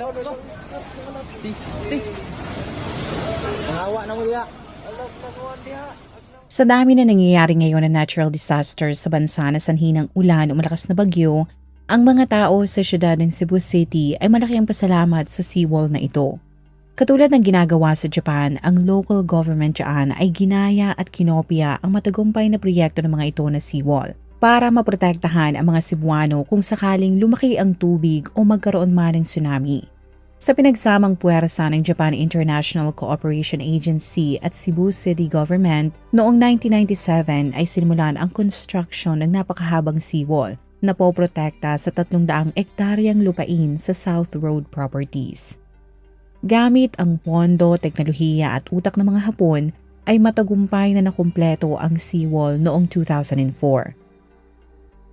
Ano to? Tisti. Nangawa na mo diha. Sa dami na nangyayari ngayon na natural disasters sa bansa na sanhi ng ulan o malakas na bagyo, ang mga tao sa siyudad ng Cebu City ay malaki ang pasalamat sa seawall na ito. Katulad ng ginagawa sa Japan, ang local government dyan ay ginaya at kinopya ang matagumpay na proyekto ng mga ito na seawall para maprotektahan ang mga Cebuano kung sakaling lumaki ang tubig o magkaroon man ng tsunami. Sa pinagsamang puwersa ng Japan International Cooperation Agency at Cebu City Government, noong 1997 ay sinimulan ang construction ng napakahabang seawall na poprotekta sa 300 ektaryang lupain sa South Road Properties. Gamit ang pondo, teknolohiya at utak ng mga Hapon, ay matagumpay na nakumpleto ang seawall noong 2004.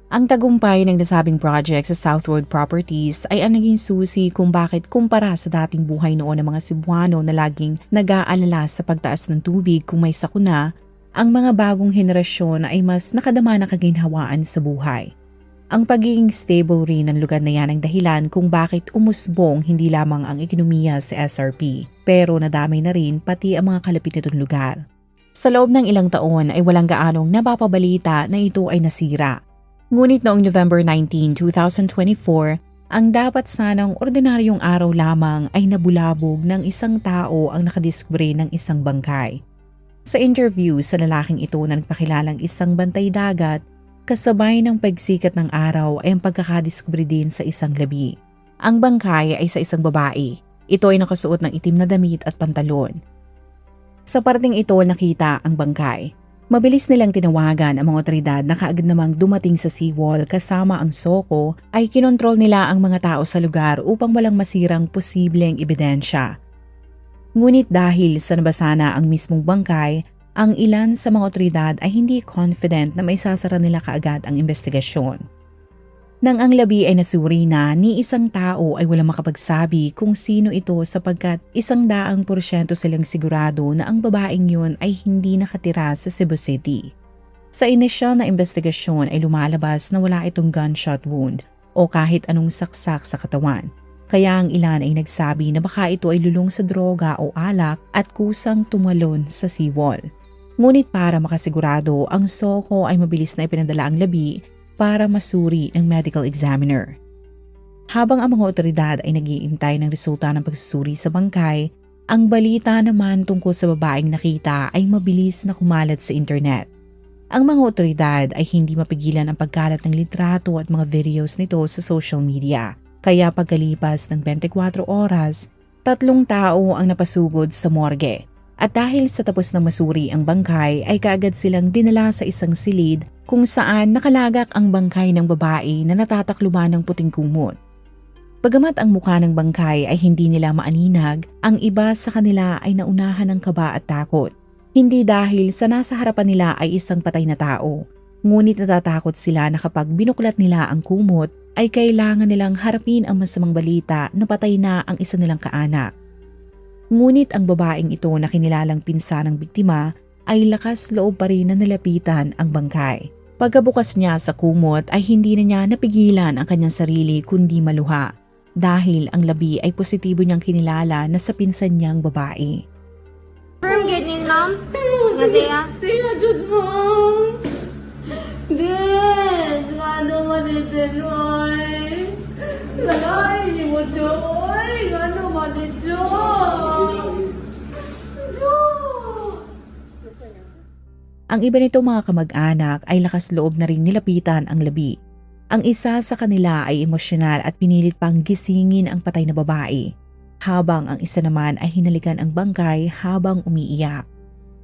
Ang tagumpay ng nasabing project sa South Road Properties ay ang naging susi kung bakit kumpara sa dating buhay noon ng mga Cebuano na laging nag-aalala sa pagtaas ng tubig kung may sakuna, ang mga bagong henerasyon ay mas nakadama na kaginhawaan sa buhay. Ang pagiging stable rin ng lugar na yan ang dahilan kung bakit umusbong hindi lamang ang ekonomiya sa SRP, pero nadamay na rin pati ang mga kalapit nitong lugar. Sa loob ng ilang taon ay walang gaanong napapabalita na ito ay nasira Ngunit noong November 19, 2024, ang dapat sanang ordinaryong araw lamang ay nabulabog ng isang tao ang nakadiskubre ng isang bangkay. Sa interview sa lalaking ito na nagpakilalang isang bantay dagat, kasabay ng pagsikat ng araw ay ang pagkakadiskubre din sa isang labi. Ang bangkay ay sa isang babae. Ito ay nakasuot ng itim na damit at pantalon. Sa parting ito nakita ang bangkay. Mabilis nilang tinawagan ang mga otoridad na kaagad namang dumating sa seawall kasama ang Soko ay kinontrol nila ang mga tao sa lugar upang walang masirang posibleng ebidensya. Ngunit dahil sa nabasana ang mismong bangkay, ang ilan sa mga otoridad ay hindi confident na maisasara nila kaagad ang investigasyon. Nang ang labi ay nasuri na, ni isang tao ay walang makapagsabi kung sino ito sapagkat isang daang porsyento silang sigurado na ang babaeng yun ay hindi nakatira sa Cebu City. Sa inisyal na investigasyon ay lumalabas na wala itong gunshot wound o kahit anong saksak sa katawan. Kaya ang ilan ay nagsabi na baka ito ay lulong sa droga o alak at kusang tumalon sa seawall. Ngunit para makasigurado, ang Soko ay mabilis na ipinadala ang labi para masuri ng medical examiner. Habang ang mga otoridad ay nagiintay ng resulta ng pagsusuri sa bangkay, ang balita naman tungkol sa babaeng nakita ay mabilis na kumalat sa internet. Ang mga otoridad ay hindi mapigilan ang pagkalat ng litrato at mga videos nito sa social media. Kaya pagkalipas ng 24 oras, tatlong tao ang napasugod sa morgue at dahil sa tapos na masuri ang bangkay ay kaagad silang dinala sa isang silid kung saan nakalagak ang bangkay ng babae na natatakluban ng puting kumot. Bagamat ang mukha ng bangkay ay hindi nila maaninag, ang iba sa kanila ay naunahan ng kaba at takot. Hindi dahil sa nasa harapan nila ay isang patay na tao, ngunit natatakot sila na kapag binuklat nila ang kumot ay kailangan nilang harapin ang masamang balita na patay na ang isa nilang kaanak. Ngunit ang babaeng ito na kinilalang pinsa ng biktima ay lakas loob pa rin na nalapitan ang bangkay. Pagkabukas niya sa kumot ay hindi na niya napigilan ang kanyang sarili kundi maluha dahil ang labi ay positibo niyang kinilala na sa pinsan niyang babae. Firm gid ma'am? Nga siya? Siya jud mo. Din, ano man ito, Lalay, ni mo Joy. Ano man ito? Ang iba nito mga kamag-anak ay lakas loob na rin nilapitan ang labi. Ang isa sa kanila ay emosyonal at pinilit pang gisingin ang patay na babae. habang ang isa naman ay hinalikan ang bangkay habang umiiyak.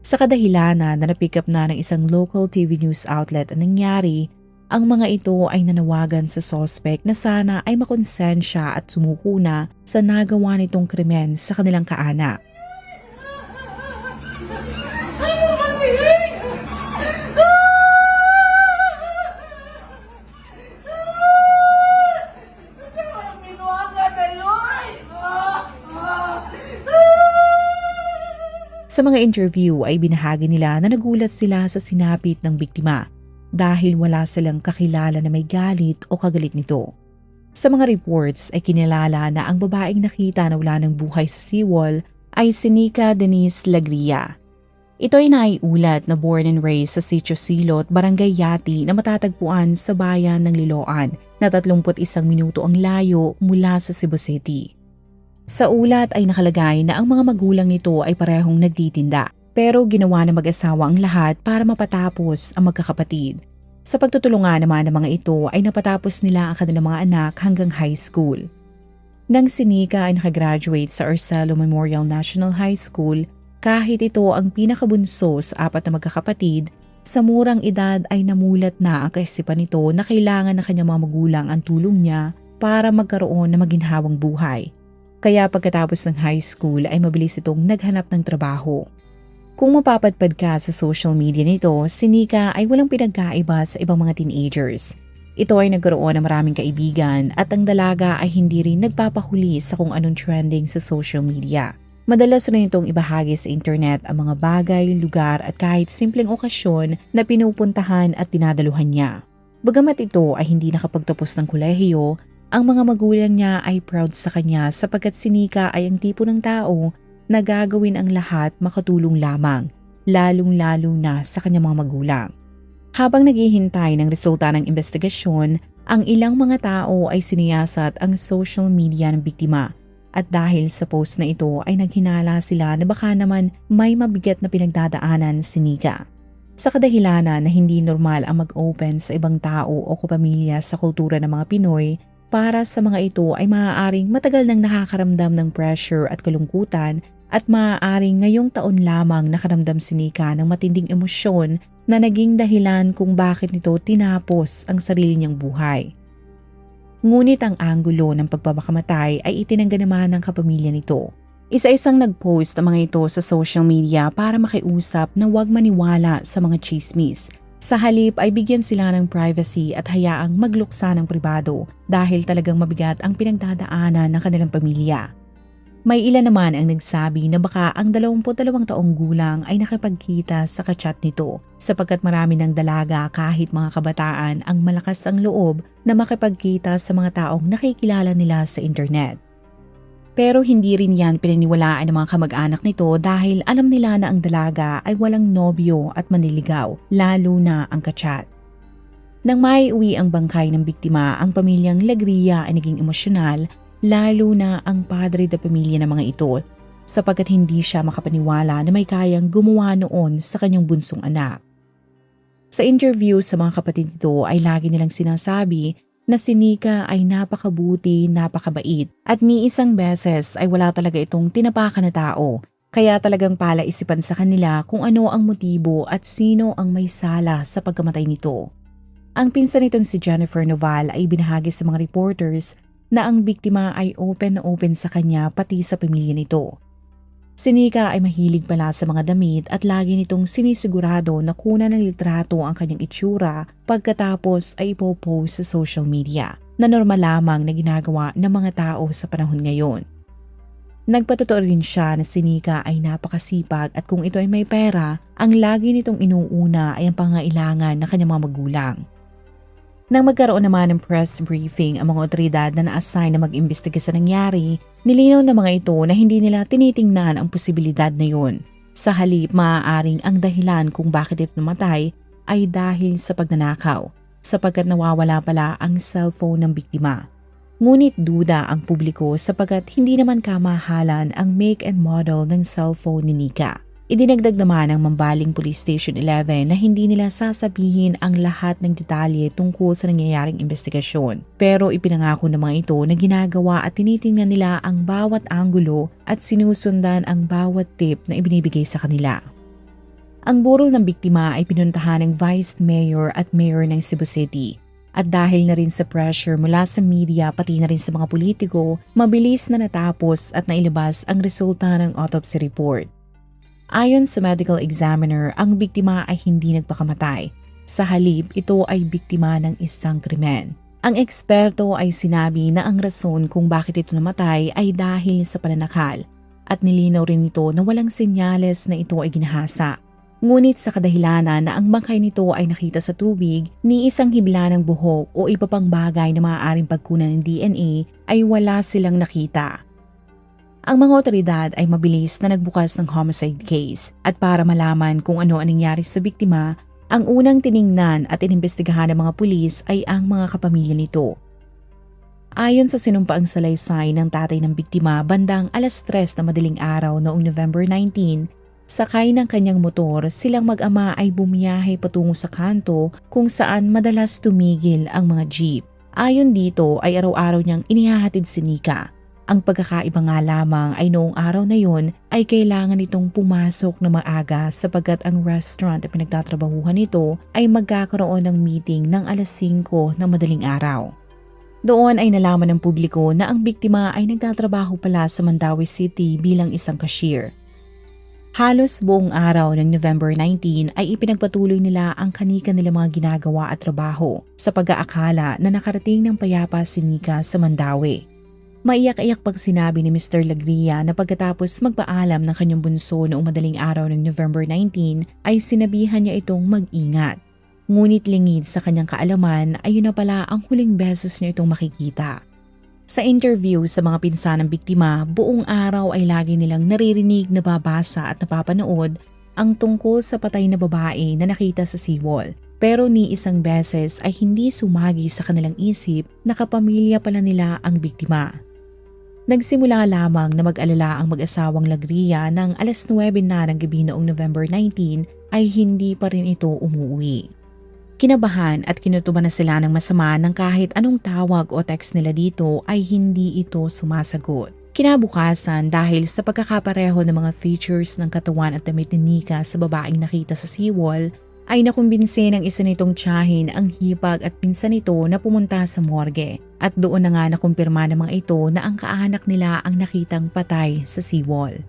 Sa kadahilanan na napick up na ng isang local TV news outlet ang nangyari, ang mga ito ay nanawagan sa suspect na sana ay makonsensya at sumuko na sa nagawa nitong krimen sa kanilang kaanak. Sa mga interview ay binahagi nila na nagulat sila sa sinapit ng biktima dahil wala silang kakilala na may galit o kagalit nito. Sa mga reports ay kinilala na ang babaeng nakita na wala ng buhay sa seawall ay si Nika Denise Lagria. Ito ay naiulat na born and raised sa Sitio Silot, Barangay Yati na matatagpuan sa bayan ng Liloan na 31 minuto ang layo mula sa Cebu City. Sa ulat ay nakalagay na ang mga magulang nito ay parehong nagtitinda pero ginawa ng mag-asawa ang lahat para mapatapos ang magkakapatid. Sa pagtutulungan naman ng mga ito ay napatapos nila ang kanilang mga anak hanggang high school. Nang si Nika ay nakagraduate sa Arcelo Memorial National High School, kahit ito ang pinakabunso sa apat na magkakapatid, sa murang edad ay namulat na ang kaisipan nito na kailangan ng kanyang mga magulang ang tulong niya para magkaroon ng maginhawang buhay. Kaya pagkatapos ng high school ay mabilis itong naghanap ng trabaho. Kung mapapadpad ka sa social media nito, si Nika ay walang pinagkaiba sa ibang mga teenagers. Ito ay nagkaroon ng maraming kaibigan at ang dalaga ay hindi rin nagpapahuli sa kung anong trending sa social media. Madalas rin itong ibahagi sa internet ang mga bagay, lugar at kahit simpleng okasyon na pinupuntahan at dinadaluhan niya. Bagamat ito ay hindi nakapagtapos ng kolehiyo, ang mga magulang niya ay proud sa kanya sapagkat si Nika ay ang tipo ng tao na gagawin ang lahat makatulong lamang, lalong-lalo na sa kanyang mga magulang. Habang naghihintay ng resulta ng investigasyon, ang ilang mga tao ay siniyasat ang social media ng biktima at dahil sa post na ito ay naghinala sila na baka naman may mabigat na pinagdadaanan si Nika. Sa kadahilanan na hindi normal ang mag-open sa ibang tao o kapamilya sa kultura ng mga Pinoy, para sa mga ito ay maaaring matagal nang nakakaramdam ng pressure at kalungkutan at maaaring ngayong taon lamang nakaramdam si Nika ng matinding emosyon na naging dahilan kung bakit nito tinapos ang sarili niyang buhay. Ngunit ang anggulo ng pagpapakamatay ay itinangga naman ng kapamilya nito. Isa-isang nag-post ang mga ito sa social media para makiusap na huwag maniwala sa mga chismis. Sa halip ay bigyan sila ng privacy at hayaang magluksa ng pribado dahil talagang mabigat ang pinagdadaanan ng kanilang pamilya. May ilan naman ang nagsabi na baka ang 22 taong gulang ay nakipagkita sa kachat nito sapagkat marami ng dalaga kahit mga kabataan ang malakas ang loob na makipagkita sa mga taong nakikilala nila sa internet. Pero hindi rin yan pinaniwalaan ng mga kamag-anak nito dahil alam nila na ang dalaga ay walang nobyo at maniligaw, lalo na ang kachat. Nang maiuwi ang bangkay ng biktima, ang pamilyang Lagria ay naging emosyonal lalo na ang padre de pamilya ng mga ito sapagkat hindi siya makapaniwala na may kayang gumawa noon sa kanyang bunsong anak. Sa interview sa mga kapatid nito ay lagi nilang sinasabi na si Nika ay napakabuti, napakabait at ni isang beses ay wala talaga itong tinapakan na tao kaya talagang palaisipan sa kanila kung ano ang motibo at sino ang may sala sa pagkamatay nito. Ang pinsan nitong si Jennifer Noval ay binahagi sa mga reporters na ang biktima ay open na open sa kanya pati sa pamilya nito. Si Nika ay mahilig pala sa mga damit at lagi nitong sinisigurado na kuna ng litrato ang kanyang itsura pagkatapos ay ipopost sa social media na normal lamang na ginagawa ng mga tao sa panahon ngayon. Nagpatotoo rin siya na si Nika ay napakasipag at kung ito ay may pera, ang lagi nitong inuuna ay ang pangailangan ng kanyang mga magulang. Nang magkaroon naman ng press briefing ang mga otoridad na na-assign na mag-imbestiga sa nangyari, nilinaw ng mga ito na hindi nila tinitingnan ang posibilidad na yun. Sa halip, maaaring ang dahilan kung bakit ito namatay ay dahil sa pagnanakaw, sapagkat nawawala pala ang cellphone ng biktima. Ngunit duda ang publiko sapagkat hindi naman kamahalan ang make and model ng cellphone ni Nika. Idinagdag naman ng Mambaling Police Station 11 na hindi nila sasabihin ang lahat ng detalye tungkol sa nangyayaring investigasyon. Pero ipinangako ng mga ito na ginagawa at tinitingnan nila ang bawat anggulo at sinusundan ang bawat tip na ibinibigay sa kanila. Ang burol ng biktima ay pinuntahan ng Vice Mayor at Mayor ng Cebu City. At dahil na rin sa pressure mula sa media pati na rin sa mga politiko, mabilis na natapos at nailabas ang resulta ng autopsy report. Ayon sa medical examiner, ang biktima ay hindi nagpakamatay. Sa halip, ito ay biktima ng isang krimen. Ang eksperto ay sinabi na ang rason kung bakit ito namatay ay dahil sa pananakal at nilinaw rin ito na walang senyales na ito ay ginahasa. Ngunit sa kadahilanan na ang bangkay nito ay nakita sa tubig, ni isang hibla ng buhok o iba pang bagay na maaaring pagkunan ng DNA ay wala silang nakita. Ang mga otoridad ay mabilis na nagbukas ng homicide case at para malaman kung ano ang nangyari sa biktima, ang unang tiningnan at inimbestigahan ng mga pulis ay ang mga kapamilya nito. Ayon sa sinumpaang salaysay ng tatay ng biktima bandang alas 3 na madaling araw noong November 19, sakay ng kanyang motor silang mag-ama ay bumiyahe patungo sa kanto kung saan madalas tumigil ang mga jeep. Ayon dito ay araw-araw niyang inihahatid si Nika. Ang pagkakaiba nga lamang ay noong araw na yon ay kailangan itong pumasok na maaga sapagkat ang restaurant na pinagtatrabahuhan nito ay magkakaroon ng meeting ng alas 5 ng madaling araw. Doon ay nalaman ng publiko na ang biktima ay nagtatrabaho pala sa Mandawi City bilang isang cashier. Halos buong araw ng November 19 ay ipinagpatuloy nila ang kanika nila mga ginagawa at trabaho sa pag-aakala na nakarating ng payapa si Nika sa Mandawi. Maiyak-iyak pag sinabi ni Mr. Lagria na pagkatapos magpaalam ng kanyang bunso noong madaling araw ng November 19 ay sinabihan niya itong mag-ingat. Ngunit lingid sa kanyang kaalaman ay yun na pala ang huling beses niya itong makikita. Sa interview sa mga pinsan ng biktima, buong araw ay lagi nilang naririnig, nababasa at napapanood ang tungkol sa patay na babae na nakita sa seawall. Pero ni isang beses ay hindi sumagi sa kanilang isip na kapamilya pala nila ang biktima. Nagsimula lamang na mag-alala ang mag-asawang Lagria ng alas 9 na ng gabi noong November 19 ay hindi pa rin ito umuwi. Kinabahan at kinutuban na sila ng masama ng kahit anong tawag o text nila dito ay hindi ito sumasagot. Kinabukasan dahil sa pagkakapareho ng mga features ng katawan at damit ni Nika sa babaeng nakita sa seawall, ay nakumbinse ng isa nitong tiyahin ang hipag at pinsan nito na pumunta sa morgue at doon na nga nakumpirma ng mga ito na ang kaanak nila ang nakitang patay sa seawall.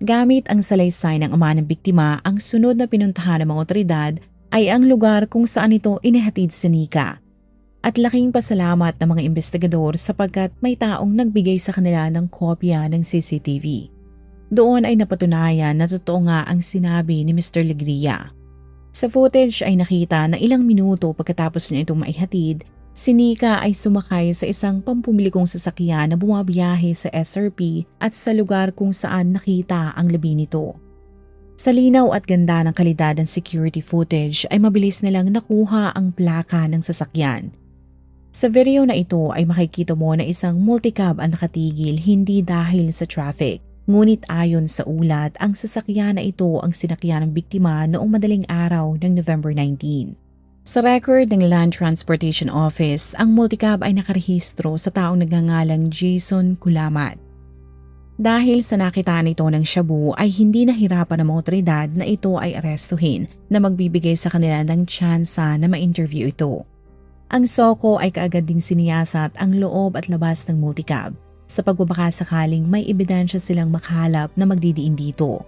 Gamit ang salaysay ng ama ng biktima, ang sunod na pinuntahan ng mga otoridad ay ang lugar kung saan ito inihatid si Nika. At laking pasalamat ng mga investigador sapagkat may taong nagbigay sa kanila ng kopya ng CCTV. Doon ay napatunayan na totoo nga ang sinabi ni Mr. Legria. Sa footage ay nakita na ilang minuto pagkatapos niya itong maihatid, si Nika ay sumakay sa isang pampumilikong sasakyan na bumabiyahe sa SRP at sa lugar kung saan nakita ang labi nito. Sa linaw at ganda ng kalidad ng security footage ay mabilis nilang nakuha ang plaka ng sasakyan. Sa video na ito ay makikita mo na isang multicab ang nakatigil hindi dahil sa traffic. Ngunit ayon sa ulat, ang sasakyan na ito ang sinakyan ng biktima noong madaling araw ng November 19. Sa record ng Land Transportation Office, ang multicab ay nakarehistro sa taong nagngangalang Jason Kulamat. Dahil sa nakita nito ng Shabu ay hindi nahirapan ng mga otoridad na ito ay arestuhin na magbibigay sa kanila ng tsansa na ma-interview ito. Ang Soko ay kaagad ding siniyasat ang loob at labas ng multicab sa pagbabakasakaling may ebidensya silang makahalap na magdidiin dito.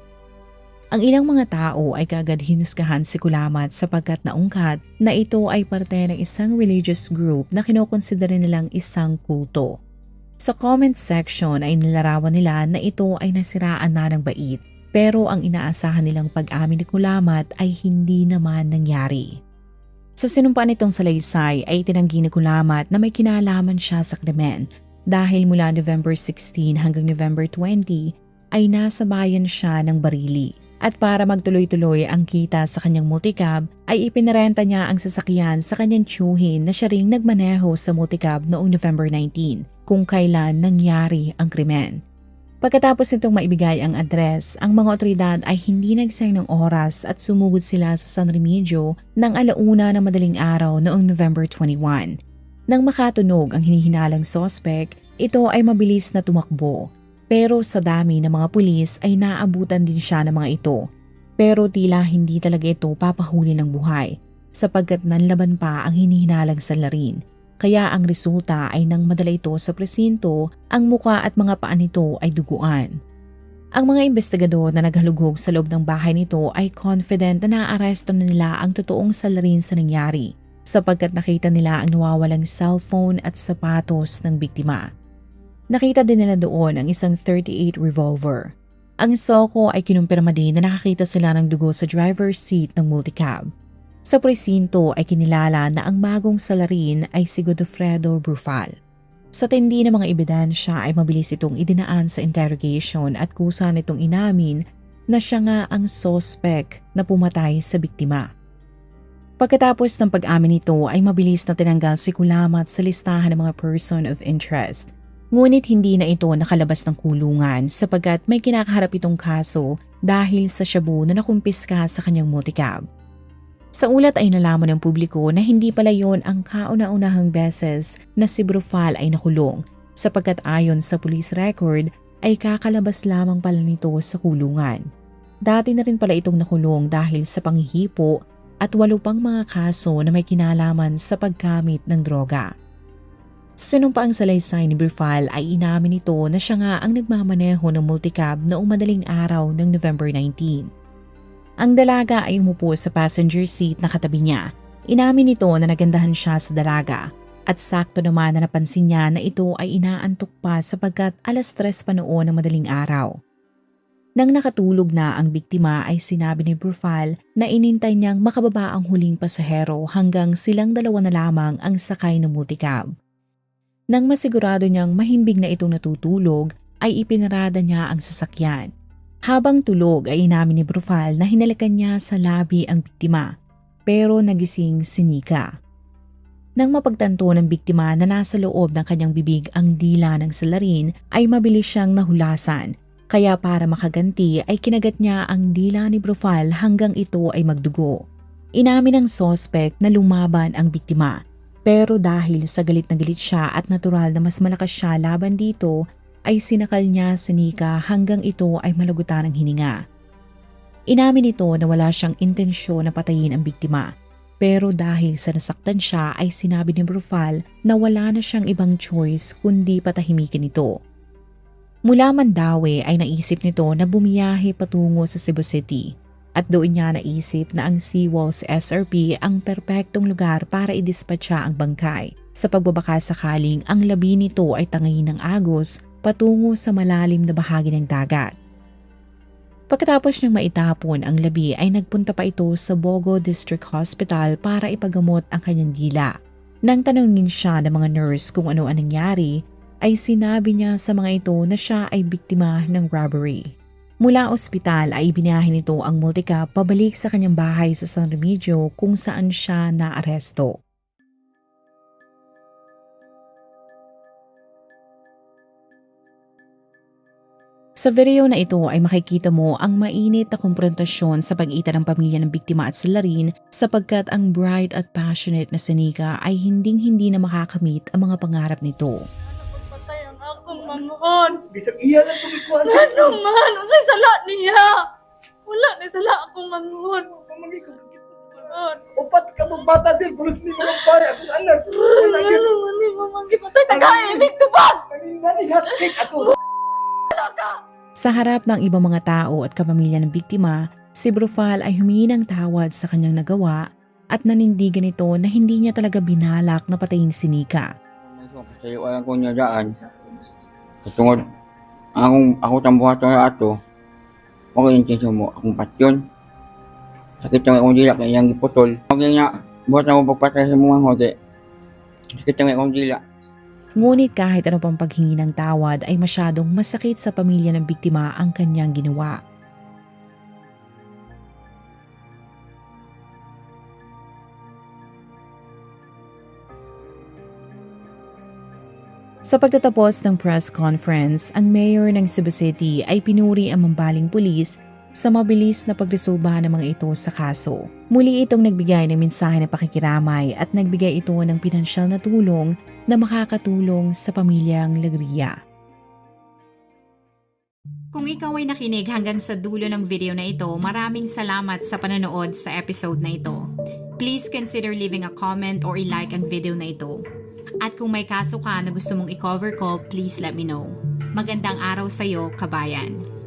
Ang ilang mga tao ay kaagad hinusgahan si Kulamat sapagkat naungkat na ito ay parte ng isang religious group na kinokonsidera nilang isang kulto. Sa comment section ay nilarawan nila na ito ay nasiraan na ng bait pero ang inaasahan nilang pag-amin ni Kulamat ay hindi naman nangyari. Sa sinumpa nitong salaysay ay tinanggi ni Kulamat na may kinalaman siya sa krimen dahil mula November 16 hanggang November 20 ay nasa bayan siya ng Barili. At para magtuloy-tuloy ang kita sa kanyang multicab ay ipinarenta niya ang sasakyan sa kanyang tiyuhin na siya ring nagmaneho sa multicab noong November 19 kung kailan nangyari ang krimen. Pagkatapos nitong maibigay ang address, ang mga otoridad ay hindi nagsayang ng oras at sumugod sila sa San Remigio ng alauna na madaling araw noong November 21. Nang makatunog ang hinihinalang sospek, ito ay mabilis na tumakbo. Pero sa dami ng mga pulis ay naabutan din siya ng mga ito. Pero tila hindi talaga ito papahuli ng buhay sapagkat nanlaban pa ang hinihinalang salarin. Kaya ang resulta ay nang madala ito sa presinto, ang muka at mga paa nito ay duguan. Ang mga investigador na naghalugog sa loob ng bahay nito ay confident na naaresto na nila ang totoong salarin sa nangyari sapagkat nakita nila ang nawawalang cellphone at sapatos ng biktima. Nakita din nila doon ang isang 38 revolver. Ang soko ay kinumpirma din na nakakita sila ng dugo sa driver's seat ng multicab. Sa presinto ay kinilala na ang bagong salarin ay si Godofredo Brufal. Sa tindi ng mga ebidensya ay mabilis itong idinaan sa interrogation at kusa nitong inamin na siya nga ang sospek na pumatay sa biktima. Pagkatapos ng pag-amin nito ay mabilis na tinanggal si Kulamat sa listahan ng mga person of interest. Ngunit hindi na ito nakalabas ng kulungan sapagkat may kinakaharap itong kaso dahil sa shabu na nakumpiska sa kanyang multicab. Sa ulat ay nalaman ng publiko na hindi pala yon ang kauna-unahang beses na si Brufal ay nakulong sapagkat ayon sa police record ay kakalabas lamang pala nito sa kulungan. Dati na rin pala itong nakulong dahil sa panghihipo at walo pang mga kaso na may kinalaman sa paggamit ng droga. Sa sinumpaang salaysay ni Brufal ay inamin nito na siya nga ang nagmamaneho ng multicab noong madaling araw ng November 19. Ang dalaga ay umupo sa passenger seat na katabi niya. Inamin nito na nagandahan siya sa dalaga at sakto naman na napansin niya na ito ay inaantok pa sapagkat alas tres pa noon ng madaling araw. Nang nakatulog na ang biktima ay sinabi ni Brufal na inintay niyang makababa ang huling pasahero hanggang silang dalawa na lamang ang sakay ng multicab. Nang masigurado niyang mahimbing na itong natutulog ay ipinarada niya ang sasakyan. Habang tulog ay inamin ni Brufal na hinalikan niya sa labi ang biktima pero nagising si Nika. Nang mapagtanto ng biktima na nasa loob ng kanyang bibig ang dila ng salarin ay mabilis siyang nahulasan kaya para makaganti ay kinagat niya ang dila ni Brufal hanggang ito ay magdugo. Inamin ng sospek na lumaban ang biktima pero dahil sa galit na galit siya at natural na mas malakas siya laban dito ay sinakal niya si Nika hanggang ito ay malagutan ng hininga. Inamin nito na wala siyang intensyon na patayin ang biktima. Pero dahil sa nasaktan siya ay sinabi ni Brufal na wala na siyang ibang choice kundi patahimikin ito. Mula Mandawi ay naisip nito na bumiyahe patungo sa Cebu City at doon niya naisip na ang Seawalls SRP ang perpektong lugar para idispatcha ang bangkay sa pagbabaka sakaling ang labi nito ay tangayin ng agos patungo sa malalim na bahagi ng dagat. Pagkatapos niyang maitapon ang labi ay nagpunta pa ito sa Bogo District Hospital para ipagamot ang kanyang dila. Nang tanongin siya ng mga nurse kung ano ang nangyari, ay sinabi niya sa mga ito na siya ay biktima ng robbery. Mula ospital ay biniyahe nito ang multicab pabalik sa kanyang bahay sa San Remigio kung saan siya naaresto. Sa video na ito ay makikita mo ang mainit na konfrontasyon sa pagitan ng pamilya ng biktima at salarin sapagkat ang bright at passionate na Senika ay hinding-hindi na makakamit ang mga pangarap nito. Manuhon. Bisag iya lang tumikuan. Ano man? Unsay sala niya? Wala ni sala akong manuhon. Pamagi ko kita sa Manuhon. Upat ka mong bata sir, pulos ni mga pare. Akong anak. Wala yun. Ano man ni mamanggi patay tagaimik tubag. Kanina ni hatik ako. Sa harap ng ibang mga tao at kapamilya ng biktima, si Brufal ay humingi ng tawad sa kanyang nagawa at nanindigan ito na hindi niya talaga binalak na patayin si Nika. Kasi wala ko niya daan. Tungod, akong, ako tambuhat na ato, ako yung tinsyo mo, akong patyon. Sakit yung akong dila, kaya yung giputol. Ako niya, buhat ako pagpatay sa mga hote. Sakit yung akong dila. Ngunit kahit ano pang paghingi ng tawad ay masyadong masakit sa pamilya ng biktima ang kanyang ginawa. Sa pagtatapos ng press conference, ang mayor ng Cebu City ay pinuri ang mambaling pulis sa mabilis na pagresolba ng mga ito sa kaso. Muli itong nagbigay ng mensahe ng pakikiramay at nagbigay ito ng pinansyal na tulong na makakatulong sa pamilyang Lagria. Kung ikaw ay nakinig hanggang sa dulo ng video na ito, maraming salamat sa panonood sa episode na ito. Please consider leaving a comment or i-like ang video na ito. At kung may kaso ka na gusto mong i-cover ko, please let me know. Magandang araw sa'yo, kabayan.